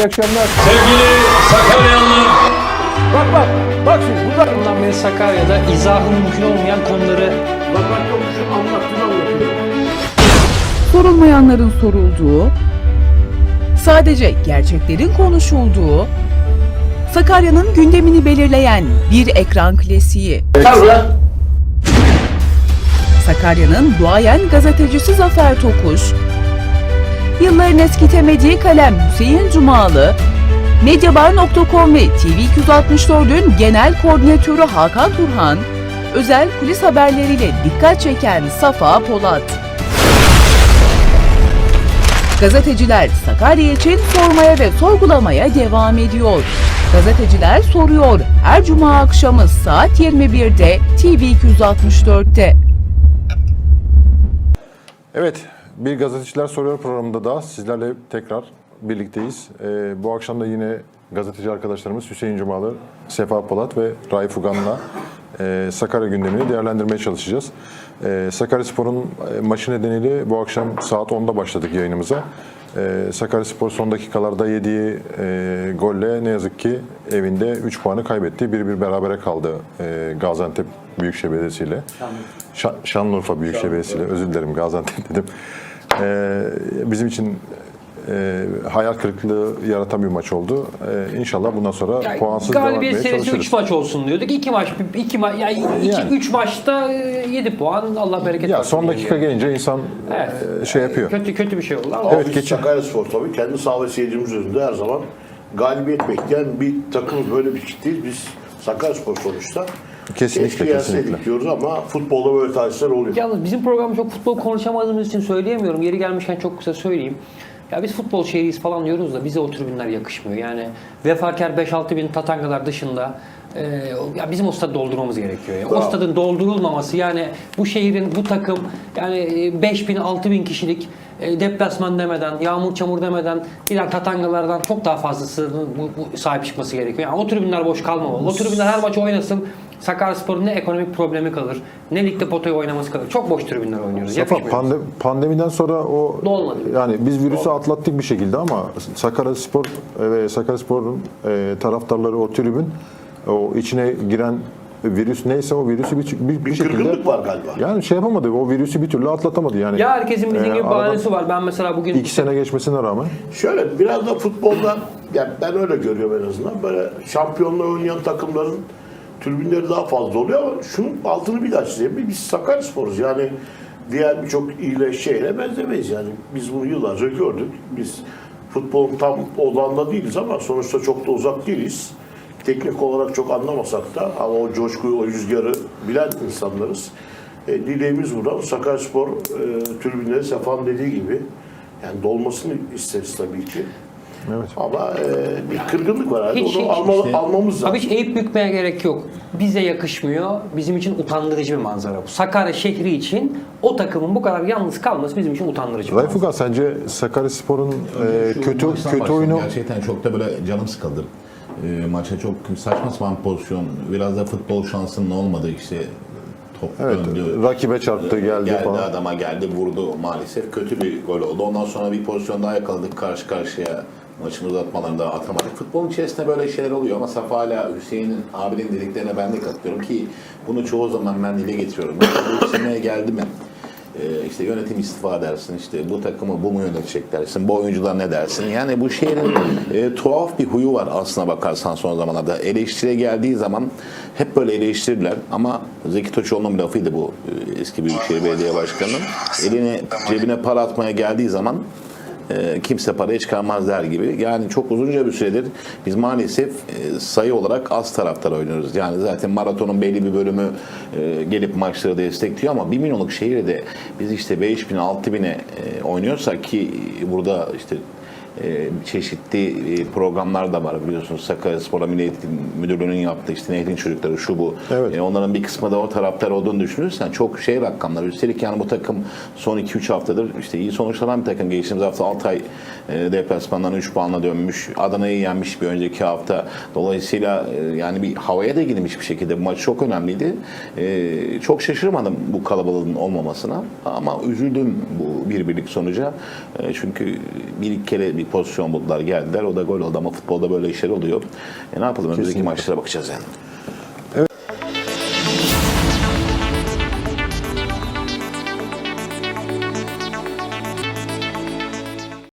İyi akşamlar. Sevgili Sakaryalılar, Bak bak. Bak şimdi burada. Bundan beri Sakarya'da izahı mümkün olmayan konuları Bak bak konuşun anlattığını anlatıyor. sorulmayanların sorulduğu, sadece gerçeklerin konuşulduğu, Sakarya'nın gündemini belirleyen bir ekran klasiği. Sakarya'nın duayen gazetecisi Zafer Tokuş, yılların eskitemediği kalem Hüseyin Cumalı, Medyabar.com ve TV264'ün genel koordinatörü Hakan Turhan, özel kulis haberleriyle dikkat çeken Safa Polat. Gazeteciler Sakarya için sormaya ve sorgulamaya devam ediyor. Gazeteciler soruyor her cuma akşamı saat 21'de TV264'te. Evet, bir gazeteciler soruyor programında da sizlerle tekrar birlikteyiz. Ee, bu akşam da yine gazeteci arkadaşlarımız Hüseyin Cumalı, Sefa Polat ve Raif Ugan'la e, Sakarya gündemini değerlendirmeye çalışacağız. E, Sakarya Spor'un e, maçı nedeniyle bu akşam saat 10'da başladık yayınımıza. E, Sakarya Spor son dakikalarda yediği e, golle ne yazık ki evinde 3 puanı kaybetti. 1-1 berabere kaldı e, Gaziantep Büyükşehir Belediyesi ile. Şa- Şanlıurfa Büyükşehir Belediyesi ile. Özür dilerim Gaziantep dedim. E, bizim için e, hayal kırıklığı yaratan bir maç oldu. E, inşallah bundan sonra yani puansız devam galibiyet etmeye serisi çalışırız. 3 maç olsun diyorduk. 2 maç, 2 maç, yani 2 Yani. 3 maçta 7 puan. Allah bereket Ya versin son dakika diyelim. gelince insan Evet. e, şey yapıyor. Kötü kötü bir şey oldu ama Evet, geçen- Sakaryaspor tabii kendi saha ve seyircimiz önünde her zaman galibiyet bekleyen bir takımız böyle bir kitleyiz. Biz Sakaryaspor sonuçta Kesinlikle, kesinlikle. diyoruz ama futbolda böyle tarihler oluyor. Yalnız bizim programda çok futbol konuşamadığımız için söyleyemiyorum. Yeri gelmişken çok kısa söyleyeyim. Ya biz futbol şehriyiz falan diyoruz da bize o tribünler yakışmıyor. Yani vefakar 5-6 bin tatangalar dışında e, ya bizim o stadı doldurmamız gerekiyor. Yani. O Bravo. stadın doldurulmaması yani bu şehrin bu takım yani 5 bin 6 bin kişilik e, deplasman demeden, yağmur çamur demeden diğer tatangalardan çok daha fazlasının bu, bu sahip çıkması gerekiyor. Yani o tribünler boş kalmamalı. O tribünler her maç oynasın. Sakaryaspor'un ne ekonomik problemi kalır, ne ligde potaya oynaması kalır. Çok boş tribünler oynuyoruz. Safa, pande- pandemiden sonra o Dolmadı. yani biz virüsü atlattık bir şekilde ama Sakaryaspor ve Sakaryaspor'un e, taraftarları o tribün o içine giren virüs neyse o virüsü bir, bir, Bir şekilde kırgınlık var galiba. yani şey yapamadı. O virüsü bir türlü atlatamadı yani. Ya herkesin bizim e, gibi bahanesi var. Ben mesela bugün iki sene geçmesine rağmen Şöyle biraz da futbolda yani ben öyle görüyorum en azından böyle şampiyonla oynayan takımların tribünleri daha fazla oluyor ama şunun altını bir çizeyim. Biz Sakaryaspor'uz yani diğer birçok ile şeyle benzemeyiz yani. Biz bunu yıllarca gördük. Biz futbolun tam odağında değiliz ama sonuçta çok da uzak değiliz. Teknik olarak çok anlamasak da ama o coşkuyu, o rüzgarı bilen insanlarız. E, dileğimiz buradan Sakaryaspor e, tribünleri Sefan dediği gibi yani dolmasını isteriz tabii ki. Evet. Ama e, bir kırgınlık var herhalde. Hiç- Onu hiç alma- işte- almamız lazım. Abi hiç eğip bükmeye gerek yok. Bize yakışmıyor. Bizim için utandırıcı bir manzara bu. Sakarya şehri için o takımın bu kadar yalnız kalması bizim için utandırıcı manzara. Ugan sence Sakaryaspor'un e, Şu kötü maçtan kötü oyunu Gerçekten çok da böyle canım sıkıldı. Ee, maça çok saçma sapan pozisyon. Biraz da futbol şansının olmadı işte. Top evet döndü. rakibe çarptı geldi, geldi falan. adama geldi vurdu maalesef. Kötü bir gol oldu. Ondan sonra bir pozisyon daha yakaladık karşı karşıya. Maçın uzatmalarında atamadık. Futbolun içerisinde böyle şeyler oluyor ama Safa hala Hüseyin'in abinin dediklerine ben de katılıyorum ki bunu çoğu zaman ben dile getiriyorum. Bu seneye geldi mi? Ee, işte yönetim istifa dersin, işte bu takımı bu mu yönetecek dersin, bu oyuncular ne dersin? Yani bu şehrin e, tuhaf bir huyu var aslına bakarsan son zamanlarda. Eleştiriye geldiği zaman hep böyle eleştirirler ama Zeki Toçoğlu'nun bir lafıydı bu e, eski Büyükşehir Belediye Başkanı'nın. Eline cebine para atmaya geldiği zaman e, kimse parayı çıkarmaz der gibi. Yani çok uzunca bir süredir biz maalesef e, sayı olarak az taraftar oynuyoruz. Yani zaten maratonun belli bir bölümü e, gelip maçları destekliyor ama 1 milyonluk şehirde biz işte 5 bin 6 bine e, oynuyorsak ki burada işte çeşitli e, programlar da var biliyorsunuz Sakaryaspor Milli Eğitim Müdürlüğü'nün yaptığı işte Nehrin Çocukları şu bu. Evet. E, onların bir kısmı da o taraftar olduğunu düşünürsen çok şey rakamlar. Üstelik yani bu takım son 2-3 haftadır işte iyi sonuçlanan bir takım. Geçtiğimiz hafta Altay e, deplasmandan 3 puanla dönmüş. Adana'yı yenmiş bir önceki hafta. Dolayısıyla e, yani bir havaya da girmiş bir şekilde. Bu maç çok önemliydi. E, çok şaşırmadım bu kalabalığın olmamasına. Ama üzüldüm bu bir birlik sonuca. E, çünkü bir iki kere bir pozisyon buldular geldiler. O da gol oldu ama futbolda böyle işler oluyor. E ne yapalım? Önümüzdeki maçlara bakacağız yani.